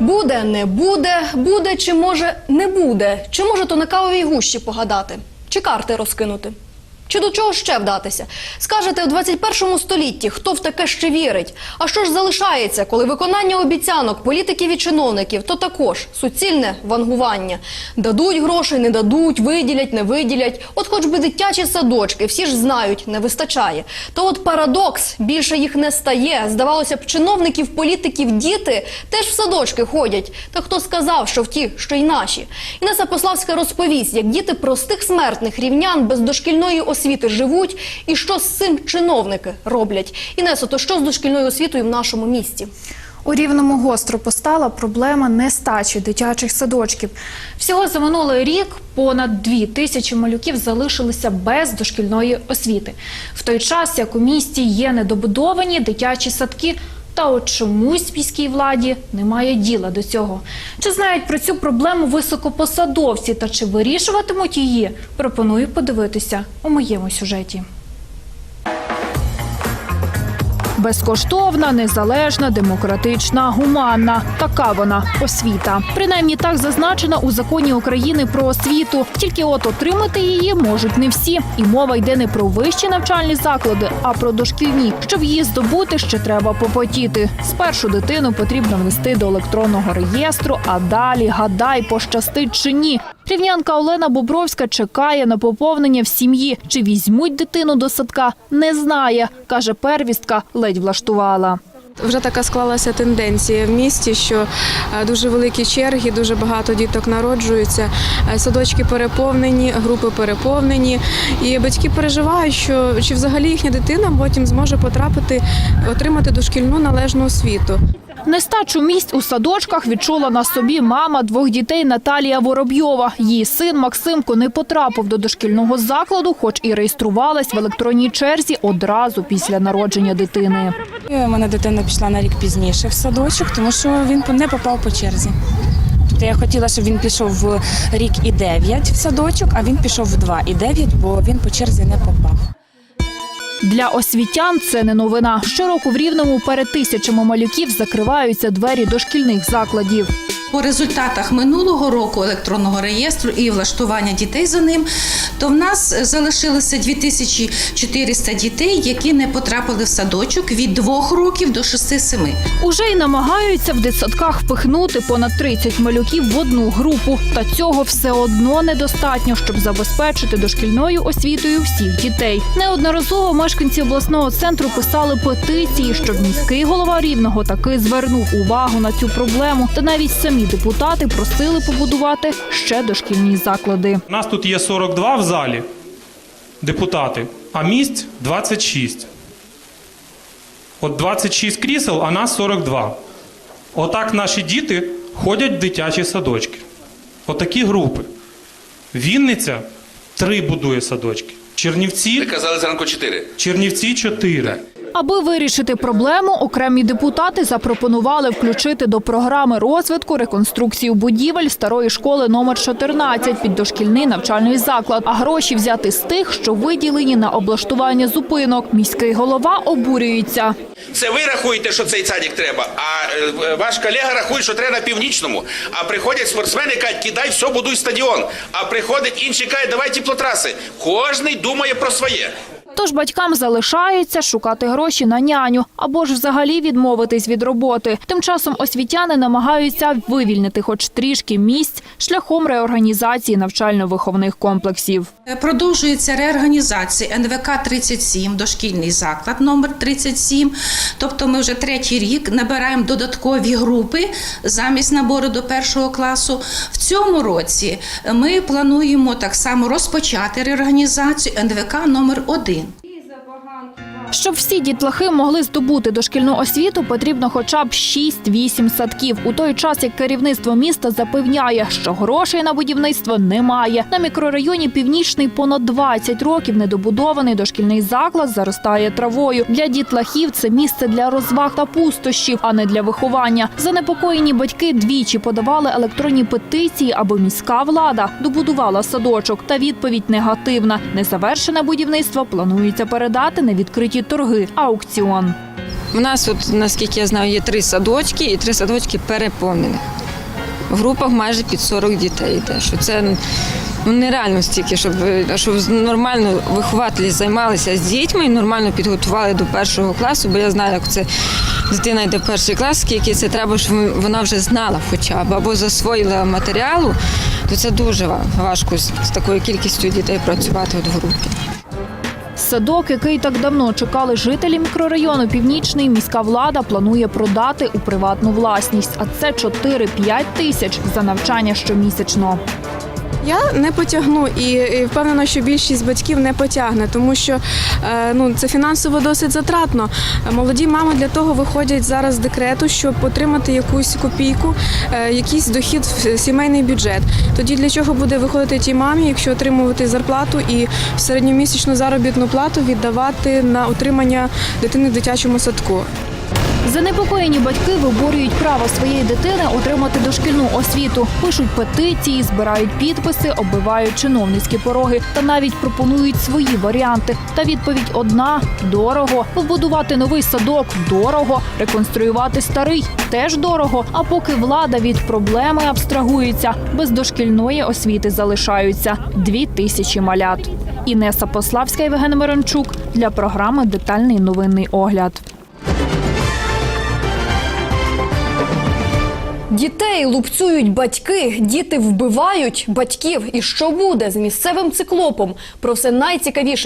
Буде, не буде, буде чи може не буде. Чи може то на кавовій гущі погадати? Чи карти розкинути? Чи до чого ще вдатися? Скажете, в 21 столітті хто в таке ще вірить? А що ж залишається, коли виконання обіцянок політиків і чиновників то також суцільне вангування? Дадуть грошей, не дадуть, виділять, не виділять. От хоч би дитячі садочки, всі ж знають, не вистачає. То от парадокс, більше їх не стає. Здавалося б, чиновників, політиків, діти теж в садочки ходять. Та хто сказав, що в ті, що й наші? Інеса Пославська розповість, як діти простих смертних рівнян без дошкільної освіти живуть, і що з цим чиновники роблять. Інесо, то що з дошкільною освітою в нашому місті? У Рівному гостро постала проблема нестачі дитячих садочків. Всього за минулий рік понад дві тисячі малюків залишилися без дошкільної освіти. В той час, як у місті є недобудовані дитячі садки, та от чомусь міській владі немає діла до цього. Чи знають про цю проблему високопосадовці та чи вирішуватимуть її? Пропоную подивитися у моєму сюжеті. Безкоштовна, незалежна, демократична, гуманна. Така вона освіта. Принаймні так зазначена у законі України про освіту. Тільки от отримати її можуть не всі. І мова йде не про вищі навчальні заклади, а про дошкільні. Щоб її здобути, ще треба попотіти. Спершу дитину потрібно внести до електронного реєстру, а далі гадай, пощастить чи ні. Рівнянка Олена Бобровська чекає на поповнення в сім'ї. Чи візьмуть дитину до садка, не знає. Каже, первістка ледь влаштувала. Вже така склалася тенденція в місті, що е, дуже великі черги, дуже багато діток народжуються, е, садочки переповнені, групи переповнені. І батьки переживають, що чи взагалі їхня дитина потім зможе потрапити, отримати дошкільну належну освіту. Нестачу місць у садочках відчула на собі мама двох дітей Наталія Воробйова. Її син Максимко не потрапив до дошкільного закладу, хоч і реєструвалась в електронній черзі одразу після народження дитини. У мене дитина пішла на рік пізніше в садочок, тому що він не попав по черзі. Тобто я хотіла, щоб він пішов в рік і 9 в садочок, а він пішов в 2 і 9, бо він по черзі не попав. Для освітян це не новина. Щороку в Рівному перед тисячами малюків закриваються двері дошкільних закладів. По результатах минулого року електронного реєстру і влаштування дітей за ним, то в нас залишилося 2400 дітей, які не потрапили в садочок від 2 років до 6-7. Уже й намагаються в дитсадках впихнути понад 30 малюків в одну групу. Та цього все одно недостатньо, щоб забезпечити дошкільною освітою всіх дітей. Неодноразово мешканці обласного центру писали петиції, щоб міський голова рівного таки звернув увагу на цю проблему. Та навіть самі депутати просили побудувати ще дошкільні заклади. У нас тут є 42 в залі депутати, а місць 26. От 26 крісел, а нас 42. Отак наші діти ходять в дитячі садочки. Отакі групи. Вінниця три будує садочки. Ви казали зранку 4. Чернівці 4. Аби вирішити проблему, окремі депутати запропонували включити до програми розвитку реконструкцію будівель старої школи номер 14 під дошкільний навчальний заклад, а гроші взяти з тих, що виділені на облаштування зупинок. Міський голова обурюється. Це ви рахуєте, що цей садик треба, а е, ваш колега рахує, що треба на північному. А приходять спортсмени кажуть, кидай все, будуй стадіон. А приходить інший каже, давай теплотраси. Кожний думає про своє. Тож батькам залишається шукати гроші на няню або ж взагалі відмовитись від роботи. Тим часом освітяни намагаються вивільнити хоч трішки місць шляхом реорганізації навчально-виховних комплексів. Е, Продовжується реорганізація НВК 37, дошкільний заклад номер 37. Тобто ми вже третій рік набираємо додаткові групи замість набору до першого класу. В цьому році ми плануємо так само розпочати реорганізацію НВК номер 1. Щоб всі дітлахи могли здобути дошкільну освіту, потрібно хоча б 6-8 садків. У той час, як керівництво міста запевняє, що грошей на будівництво немає. На мікрорайоні Північний понад 20 років недобудований дошкільний заклад заростає травою. Для дітлахів це місце для розваг та пустощів, а не для виховання. Занепокоєні батьки двічі подавали електронні петиції, аби міська влада добудувала садочок. Та відповідь негативна. Незавершене будівництво планується передати на відкриті торги аукціон. У нас, от, наскільки я знаю, є три садочки і три садочки переповнені. В групах майже під 40 дітей йде. Що це ну, нереально стільки, щоб, щоб нормально вихователі займалися з дітьми і нормально підготували до першого класу, бо я знаю, як це дитина йде в перший клас, скільки це треба, щоб вона вже знала хоча б або засвоїла матеріалу, то це дуже важко з такою кількістю дітей працювати от в групі. Садок, який так давно чекали жителі мікрорайону Північний, міська влада планує продати у приватну власність. А це 4-5 тисяч за навчання щомісячно. Я не потягну і, і впевнена, що більшість батьків не потягне, тому що е, ну це фінансово досить затратно. Молоді мами для того виходять зараз з декрету, щоб отримати якусь копійку, е, якийсь дохід в сімейний бюджет. Тоді для чого буде виходити тій мамі, якщо отримувати зарплату і середньомісячну заробітну плату віддавати на утримання дитини в дитячому садку. Занепокоєні батьки виборюють право своєї дитини отримати дошкільну освіту. Пишуть петиції, збирають підписи, оббивають чиновницькі пороги та навіть пропонують свої варіанти. Та відповідь одна: дорого. Побудувати новий садок дорого, реконструювати старий теж дорого. А поки влада від проблеми абстрагується, без дошкільної освіти залишаються дві тисячі малят. Інеса Пославська, Євген Мирончук для програми Детальний новинний огляд. Дітей лупцюють батьки, діти вбивають батьків. І що буде з місцевим циклопом? Про все найцікавіше